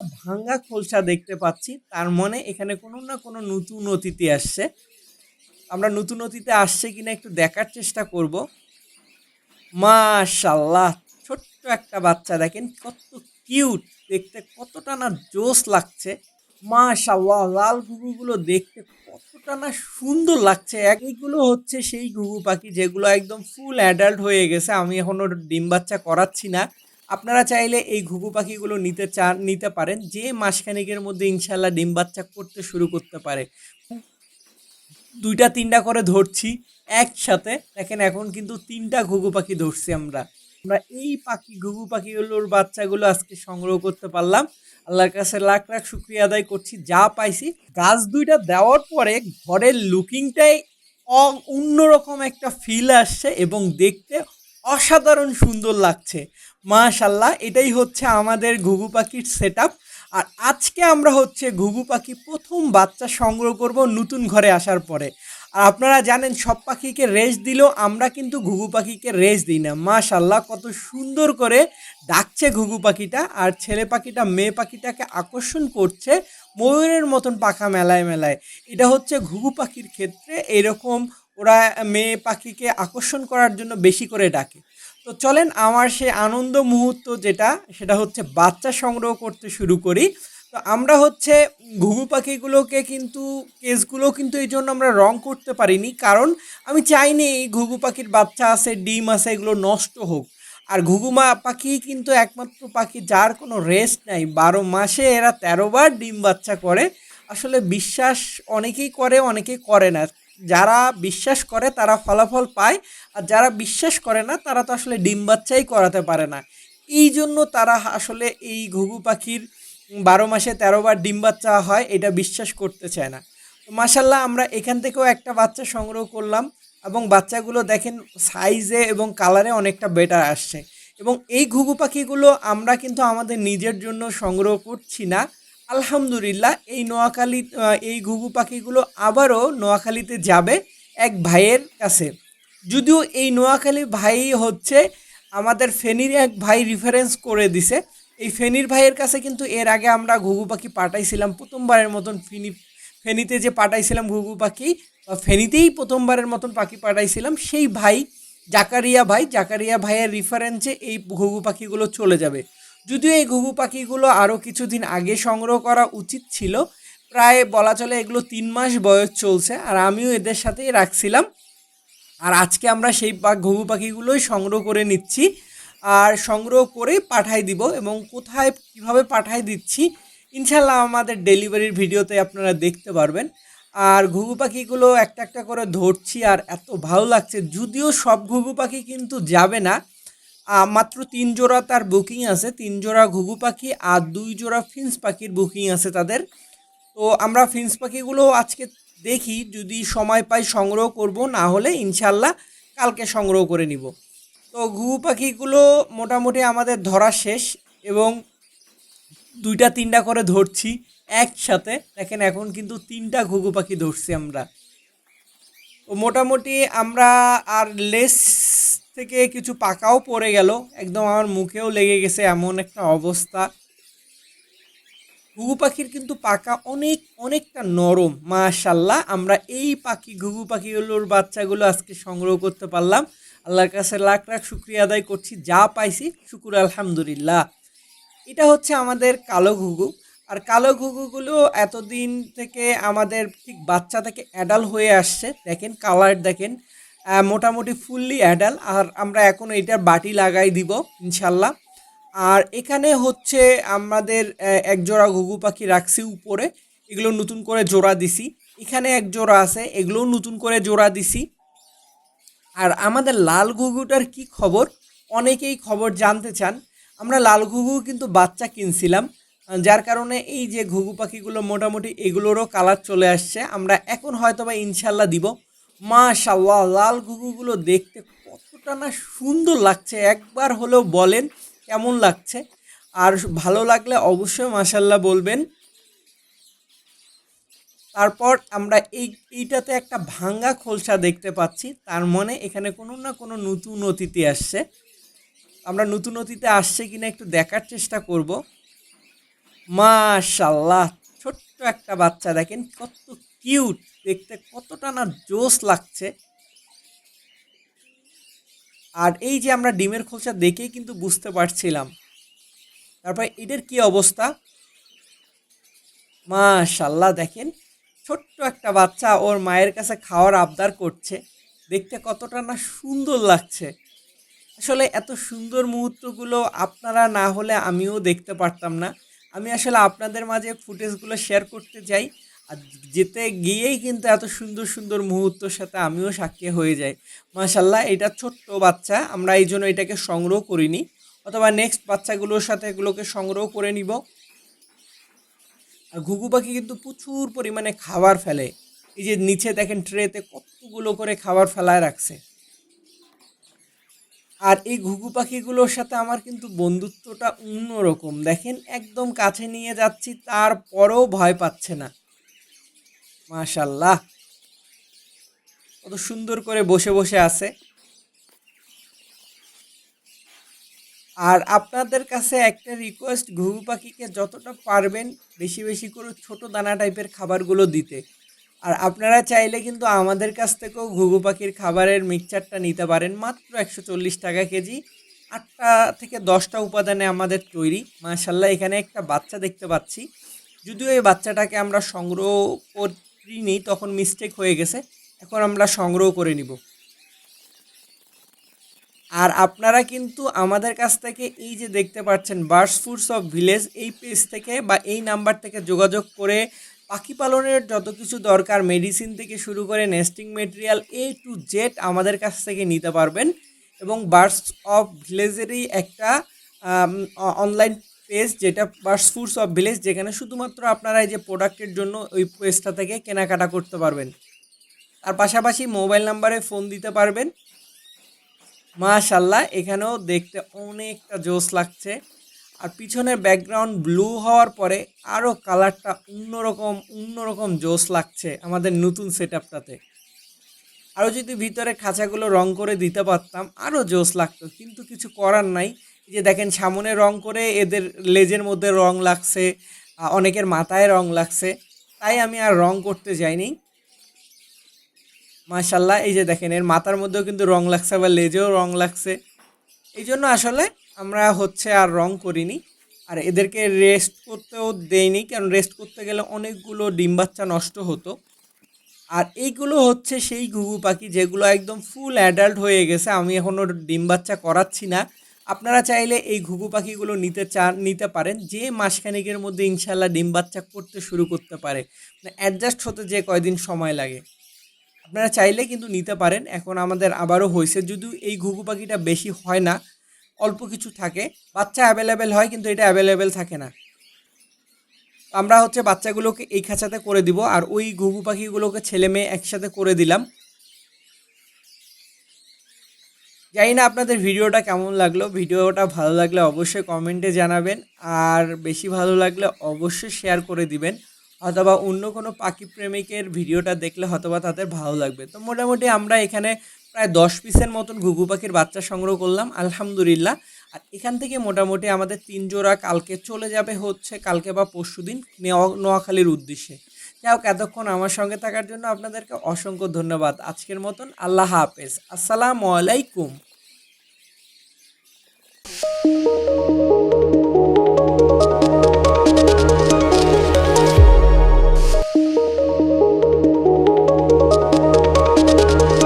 ভাঙ্গা খোলসা দেখতে পাচ্ছি। তার মনে এখানে কোনো না কোনো নতুন অতিথি আসছে। আমরা নতুন অতিথি আসছে কিনা একটু দেখার চেষ্টা করব। মাশাল্লাহ ছোট্ট একটা বাচ্চা দেখেন, কত কিউট, দেখতে কতটা না জোস লাগছে। মাশাল্লাহ লাল ঘুঘুগুলো দেখতে কতটা না সুন্দর লাগছে। এইগুলো হচ্ছে সেই ঘুঘু পাখি যেগুলো একদম ফুল অ্যাডাল্ট হয়ে গেছে। আমি এখনও ডিম বাচ্চা করাচ্ছি না। আপনারা চাইলে এই ঘুঘু পাখিগুলো নিতে চান, নিতে পারেন। যে মাসখানিকের মধ্যে ইনশাল্লাহ ডিম বাচ্চা করতে শুরু করতে পারে। দুইটা, তিনটা করে ধরছি একসাথে। দেখেন এখন কিন্তু তিনটা ঘুঘু পাখি ধরছি আমরা। আমরা এই পাখি, ঘুঘু পাখিগুলোর বাচ্চাগুলো আজকে সংগ্রহ করতে পারলাম। আল্লাহর কাছে লাখ লাখ শুক্রিয়া আদায় করছি, যা পাইছি। গাছ দুইটা দেওয়ার পরে ঘরের লুকিংটাই অন্যরকম একটা ফিল আসছে এবং দেখতে অসাধারণ সুন্দর লাগছে। মাশাল্লাহ এটাই হচ্ছে আমাদের ঘুঘু পাখির সেট আর আজকে আমরা হচ্ছে ঘুঘু পাখি প্রথম বাচ্চা সংগ্রহ করব নতুন ঘরে আসার পরে। আর আপনারা জানেন, সব পাখিকে রেস্ট দিলেও আমরা কিন্তু ঘুঘু পাখিকে রেস্ট দিই না। মাশাল্লাহ কত সুন্দর করে ডাকছে ঘুঘু পাখিটা। আর ছেলে পাখিটা, মেয়ে পাখিটাকে আকর্ষণ করছে ময়ূরের মতন পাখা মেলায় মেলায়। এটা হচ্ছে ঘুঘু পাখির ক্ষেত্রে এরকম ওরা মেয়ে পাখিকে আকর্ষণ করার জন্য বেশি করে ডাকে। তো চলেন আমার সে আনন্দ মুহূর্ত যেটা, সেটা হচ্ছে বাচ্চা সংগ্রহ করতে শুরু করি। তো আমরা হচ্ছে ঘুঘু পাখিগুলোকে কিন্তু কেসগুলো কিন্তু এই জন্য আমরা রং করতে পারিনি। কারণ আমি চাইনি এই ঘুঘু পাখির বাচ্চা আছে, ডিম আছে, এগুলো নষ্ট হোক। আর ঘুঘুমা পাখি কিন্তু একমাত্র পাখি যার কোনো রেস্ট নাই। বারো মাসে এরা তেরো বার ডিম বাচ্চা করে। আসলে বিশ্বাস অনেকেই করে অনেকেই করে না। যারা বিশ্বাস করে তারা ফলাফল পায়, আর যারা বিশ্বাস করে না, তারা তো আসলে ডিম বাচ্চাই করাতে পারে না। এই জন্য তারা আসলে এই ঘুঘু পাখির বারো মাসে তেরো বার ডিম বাচ্চা হয়, এটা বিশ্বাস করতে চায় না। তো মাসাল্লাহ আমরা এখান থেকেও একটা বাচ্চা সংগ্রহ করলাম, এবং বাচ্চাগুলো দেখেন সাইজে এবং কালারে অনেকটা বেটার আসছে। এবং এই ঘুঘু পাখিগুলো আমরা কিন্তু আমাদের নিজের জন্য সংগ্রহ করছি না। আলহামদুলিল্লাহ, এই নোয়াখালী এই ঘুঘু পাখিগুলো আবারও নোয়াখালীতে যাবে এক ভাইয়ের কাছে। যদিও এই নোয়াখালী ভাই হচ্ছে আমাদের ফেনীর এক ভাই রেফারেন্স করে দিছে। এই ফেনীর ভাইয়ের কাছে কিন্তু এর আগে আমরা ঘুঘু পাখি পাঠাইছিলাম, প্রথমবারের মতন ফিনি, ফেনীতে যে পাঠাইছিলাম ঘুঘু পাখি ফেনীতেই প্রথমবারের মতন পাখি পাঠাইছিলাম, সেই ভাই জাকারিয়া ভাই, জাকারিয়া ভাইয়ের রেফারেন্সে এই ঘুঘু পাখিগুলো চলে যাবে। যদিও এই ঘুঘু পাখিগুলো আরও কিছুদিন আগে সংগ্রহ করা উচিত ছিল, প্রায় বলা চলে এগুলো তিন মাস বয়স চলছে আর আমিও এদের সাথেই রাখছিলাম। আর আজকে আমরা সেই ঘুঘু পাখিগুলোই সংগ্রহ করে নিচ্ছি আর সংগ্রহ করে পাঠাই দিব এবং কোথায় কীভাবে পাঠাই দিচ্ছি, ইনশাল্লাহ আমাদের ডেলিভারির ভিডিওতে আপনারা দেখতে পারবেন। আর ঘুঘু পাখিগুলো একটা একটা করে ধরছি আর এত ভালো লাগছে, যদিও সব ঘুঘু পাখি কিন্তু যাবে না মাত্র তিন জোড়া তার বুকিং আছে। তিন জোড়া ঘুঘু পাখি আর দুই জোড়া ফিন্স পাখির বুকিং আছে তাদের। তো আমরা ফিন্স পাখিগুলো আজকে দেখি, যদি সময় পাই সংগ্রহ করব, না হলে ইনশাল্লাহ কালকে সংগ্রহ করে নিব। তো ঘুঘু পাখিগুলো মোটামুটি আমাদের ধরা শেষ এবং দুইটা তিনটা করে ধরছি একসাথে। দেখেন এখন কিন্তু তিনটা ঘুঘু পাখি ধরছি আমরা। তো মোটামুটি আমরা আর লেস থেকে কিছু পাকাও পড়ে গেল। একদম আমার মুখেও লেগে গেছে এমন একটা অবস্থা। ঘুঘু পাখির কিন্তু পাকা অনেক, অনেকটা নরম মাশাল্লাহ আমরা এই পাখি, ঘুঘু পাখিগুলোর বাচ্চাগুলো আজকে সংগ্রহ করতে পারলাম। আল্লাহর কাছে লাখ লাখ শুক্রিয়া আদায় করছি, যা পাইছি, শুকুর আলহামদুলিল্লাহ। এটা হচ্ছে আমাদের কালো ঘুঘু। আর কালো ঘুঘুগুলো এতদিন থেকে আমাদের ঠিক বাচ্চা থেকে অ্যাডাল হয়ে আসছে। দেখেন কালার দেখেন। মোটামুটি ফুললি অ্যাডাল আর আমরা এখন এটার বাটি লাগাই দিব, ইনশাল্লাহ। আর এখানে হচ্ছে আমাদের এক জোড়া ঘুঘু পাখি রাখছি উপরে, এগুলো নতুন করে জোড়া দিছি। এখানে এক জোড়া আছে, এগুলোও নতুন করে জোড়া দিছি। আর আমাদের লাল ঘুঘুটার কি খবর? অনেকেই খবর জানতে চান। আমরা লাল ঘুঘু কিন্তু বাচ্চা কিনছিলাম যার কারণে এই যে ঘুঘু পাখিগুলো মোটামুটি এগুলোরও কালার চলে আসছে। আমরা এখন হয়তো বা ইনশাল্লাহ দিব। মাশাল্লাহ লাল ঘুঘুগুলো দেখতে কতটা না সুন্দর লাগছে। একবার হলেও বলেন কেমন লাগছে। আর ভালো লাগলে অবশ্যই মাশাল্লাহ বলবেন। তারপর আমরা এই, এইটাতে একটা ভাঙ্গা খোলসা দেখতে পাচ্ছি। তার মানে এখানে কোনো না কোনো নতুন অতিথি আসছে। আমরা নতুন অতিথি আসছে কিনা একটু দেখার চেষ্টা করব। মাশাল্লাহ ছোট্ট একটা বাচ্চা দেখেন, কত কিউট। দেখতে কতটা না জোস লাগছে। আর এই যে আমরা ডিমের খোলসা দেখেই কিন্তু বুঝতে পারছিলাম। তারপর এদের কি অবস্থা? মাশাল্লাহ দেখেন। ছোট্ট একটা বাচ্চা ওর মায়ের কাছে খাওয়ার আবদার করছে। দেখতে কতটা না সুন্দর লাগছে। আসলে এত সুন্দর মুহূর্তগুলো আপনারা না হলে আমিও দেখতে পারতাম না। আমি আসলে আপনাদের মাঝে ফুটেজগুলো শেয়ার করতে যাই আর যেতে গিয়েই কিন্তু এত সুন্দর সুন্দর মুহূর্তের সাথে আমিও সাক্ষী হয়ে যাই। মাশাল্লাহ এটা ছোট্ট বাচ্চা, আমরা এই জন্য এটাকে সংগ্রহ করিনি। অথবা নেক্সট বাচ্চাগুলোর সাথে এগুলোকে সংগ্রহ করে নিব। আর ঘুঘু পাখি কিন্তু প্রচুর পরিমাণে খাবার ফেলে। এই যে নিচে দেখেন ট্রেতে কতগুলো করে খাবার ফেলায় রাখছে। আর এই ঘুঘু পাখিগুলোর সাথে আমার কিন্তু বন্ধুত্বটা অন্যরকম। দেখেন, একদম কাছে নিয়ে যাচ্ছি, তারপরেও ভয় পাচ্ছে না। মাশাল্লাহ কত সুন্দর করে বসে বসে আছে। আর আপনাদের কাছে একটা রিকোয়েস্ট ঘুঘু পাখিকে যতটা পারবেন বেশি বেশি করে ছোট দানা টাইপের খাবারগুলো দিতে। আর আপনারা চাইলে কিন্তু আমাদের কাছ থেকেও ঘুঘু পাখির খাবারের মিক্সচারটা নিতে পারেন। মাত্র একশো চল্লিশ টাকা কেজি। আটটা থেকে দশটা উপাদানে আমাদের তৈরি। মাশাল্লাহ এখানে একটা বাচ্চা দেখতে পাচ্ছি। যদিও এই বাচ্চাটাকে আমরা সংগ্রহ করিনি তখন মিস্টেক হয়ে গেছে। এখন আমরা সংগ্রহ করে নিব। আর আপনারা কিন্তু আমাদের কাছ থেকে এই যে দেখতে পাচ্ছেন বার্ডস ফুডস অফ ভিলেজ এই পেজ থেকে বা এই নাম্বার থেকে যোগাযোগ করে পাখি পালনের যত কিছু দরকার মেডিসিন থেকে শুরু করে nesting material A to Z আমাদের কাছ থেকে নিতে পারবেন। এবং বার্ডস অফ ভিলেজেরই একটা অনলাইন পেজ যেটা ফুডস অফ ভিলেজ যেখানে শুধুমাত্র আপনারা এই যে প্রোডাক্টের জন্য ওই পেজটা থেকে কেনাকাটা করতে পারবেন। তার পাশাপাশি মোবাইল নাম্বারে ফোন দিতে পারবেন। মাশাল্লাহ এখানেও দেখতে অনেকটা জোস লাগছে। আর পিছনের ব্যাকগ্রাউন্ড ব্লু হওয়ার পরে আরও কালারটা অন্যরকম অন্যরকম জোস লাগছে আমাদের নতুন সেট আপটাতে আরও যদি ভিতরে খাঁচাগুলো রং করে দিতে পারতাম আরও জোস লাগতো, কিন্তু কিছু করার নাই। যে দেখেন, সামনে রং করে এদের লেজের মধ্যে রং লাগছে অনেকের মাথায় রং লাগছে। তাই আমি আর রং করতে যাইনি। মাশাল্লাহ এই যে দেখেন, এর মাথার মধ্যেও কিন্তু রং লাগছে বা লেজেও রং লাগছে। এই জন্য আসলে আমরা হচ্ছে আর রং করিনি। আর এদেরকে রেস্ট করতেও দেইনি, কারণ রেস্ট করতে গেলে অনেকগুলো ডিম বাচ্চা নষ্ট হতো। আর এইগুলো হচ্ছে সেই ঘুঘু পাখি যেগুলো একদম ফুল অ্যাডাল্ট হয়ে গেছে। আমি এখনও ডিম বাচ্চা করাচ্ছি না। আপনারা চাইলে এই ঘুঘু পাখিগুলো নিতে চান নিতে পারেন। যে মাসখানেকের মধ্যে ইনশাল্লাহ ডিম বাচ্চা করতে শুরু করতে পারে। মানে অ্যাডজাস্ট হতে যে কয়দিন সময় লাগে। আপনারা চাইলে কিন্তু নিতে পারেন। এখন আমাদের আবারও হয়েছে। যদিও এই ঘুঘু পাখিটা বেশি হয় না, অল্প কিছু থাকে। বাচ্চা অ্যাভেলেবেল হয়, কিন্তু এটা অ্যাভেলেবেল থাকে না। আমরা হচ্ছে বাচ্চাগুলোকে এই খাঁচাতে করে দিব। আর ওই ঘুঘু পাখিগুলোকে ছেলে মেয়ে একসাথে করে দিলাম। জানি না আপনাদের ভিডিওটা কেমন লাগল। ভিডিওটা ভালো লাগলে অবশ্যই কমেন্টে জানাবেন। আর বেশি ভালো লাগলে অবশ্যই শেয়ার করে দিবেন। অথবা অন্য কোনো পাখি প্রেমিকের ভিডিওটা দেখলে হয়তোবা তাদের ভালো লাগবে। তো মোটামুটি আমরা এখানে প্রায় দশ পিসের মতন ঘুঘু পাখির বাচ্চা সংগ্রহ করলাম, আলহামদুলিল্লাহ। আর এখান থেকে মোটামুটি আমাদের তিন জোড়া কালকে চলে যাবে হচ্ছে, কালকে বা পরশু দিন নোয়াখালীর উদ্দেশ্যে। যাই হোক, এতক্ষণ আমার সঙ্গে থাকার জন্য আপনাদেরকে অসংখ্য ধন্যবাদ। আজকের মতন আল্লাহ হাফেজ। আসসালামু আলাইকুম।